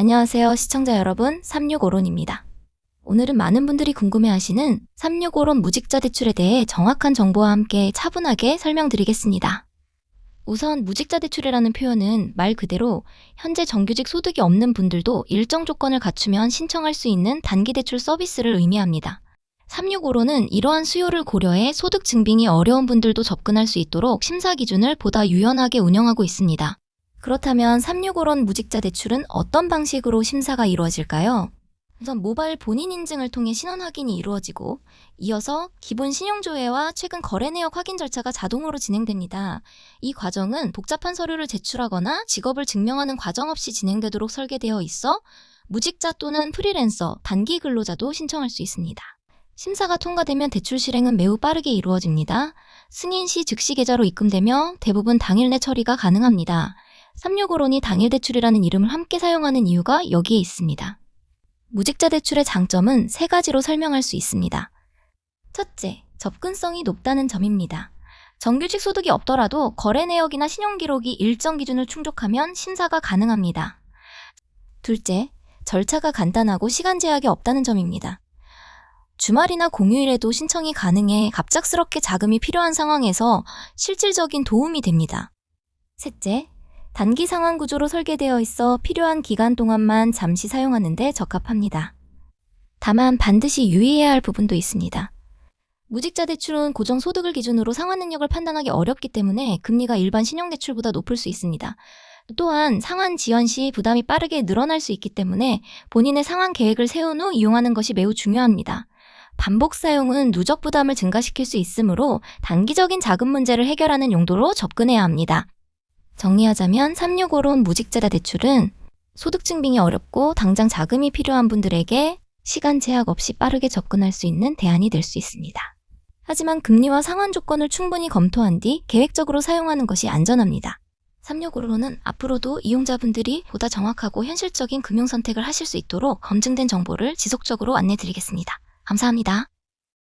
안녕하세요, 시청자 여러분. 365론입니다. 오늘은 많은 분들이 궁금해하시는 365론 무직자 대출에 대해 정확한 정보와 함께 차분하게 설명드리겠습니다. 우선 무직자 대출이라는 표현은 말 그대로 현재 정규직 소득이 없는 분들도 일정 조건을 갖추면 신청할 수 있는 단기 대출 서비스를 의미합니다. 365로는 이러한 수요를 고려해 소득 증빙이 어려운 분들도 접근할 수 있도록 심사 기준을 보다 유연하게 운영하고 있습니다. 그렇다면 365론 무직자 대출은 어떤 방식으로 심사가 이루어질까요? 우선 모바일 본인 인증을 통해 신원 확인이 이루어지고 이어서 기본 신용 조회와 최근 거래 내역 확인 절차가 자동으로 진행됩니다. 이 과정은 복잡한 서류를 제출하거나 직업을 증명하는 과정 없이 진행되도록 설계되어 있어 무직자 또는 프리랜서, 단기 근로자도 신청할 수 있습니다. 심사가 통과되면 대출 실행은 매우 빠르게 이루어집니다. 승인 시 즉시 계좌로 입금되며 대부분 당일 내 처리가 가능합니다. 365론이 당일 대출이라는 이름을 함께 사용하는 이유가 여기에 있습니다. 무직자 대출의 장점은 세 가지로 설명할 수 있습니다. 첫째, 접근성이 높다는 점입니다. 정규직 소득이 없더라도 거래 내역이나 신용 기록이 일정 기준을 충족하면 심사가 가능합니다. 둘째, 절차가 간단하고 시간 제약이 없다는 점입니다. 주말이나 공휴일에도 신청이 가능해 갑작스럽게 자금이 필요한 상황에서 실질적인 도움이 됩니다. 셋째, 단기 상환 구조로 설계되어 있어 필요한 기간 동안만 잠시 사용하는데 적합합니다. 다만 반드시 유의해야 할 부분도 있습니다. 무직자 대출은 고정 소득을 기준으로 상환 능력을 판단하기 어렵기 때문에 금리가 일반 신용대출보다 높을 수 있습니다. 또한 상환 지연 시 부담이 빠르게 늘어날 수 있기 때문에 본인의 상환 계획을 세운 후 이용하는 것이 매우 중요합니다. 반복 사용은 누적 부담을 증가시킬 수 있으므로 단기적인 자금 문제를 해결하는 용도로 접근해야 합니다. 정리하자면 365론 무직자다 대출은 소득 증빙이 어렵고 당장 자금이 필요한 분들에게 시간 제약 없이 빠르게 접근할 수 있는 대안이 될 수 있습니다. 하지만 금리와 상환 조건을 충분히 검토한 뒤 계획적으로 사용하는 것이 안전합니다. 365로는 앞으로도 이용자분들이 보다 정확하고 현실적인 금융 선택을 하실 수 있도록 검증된 정보를 지속적으로 안내드리겠습니다. 감사합니다.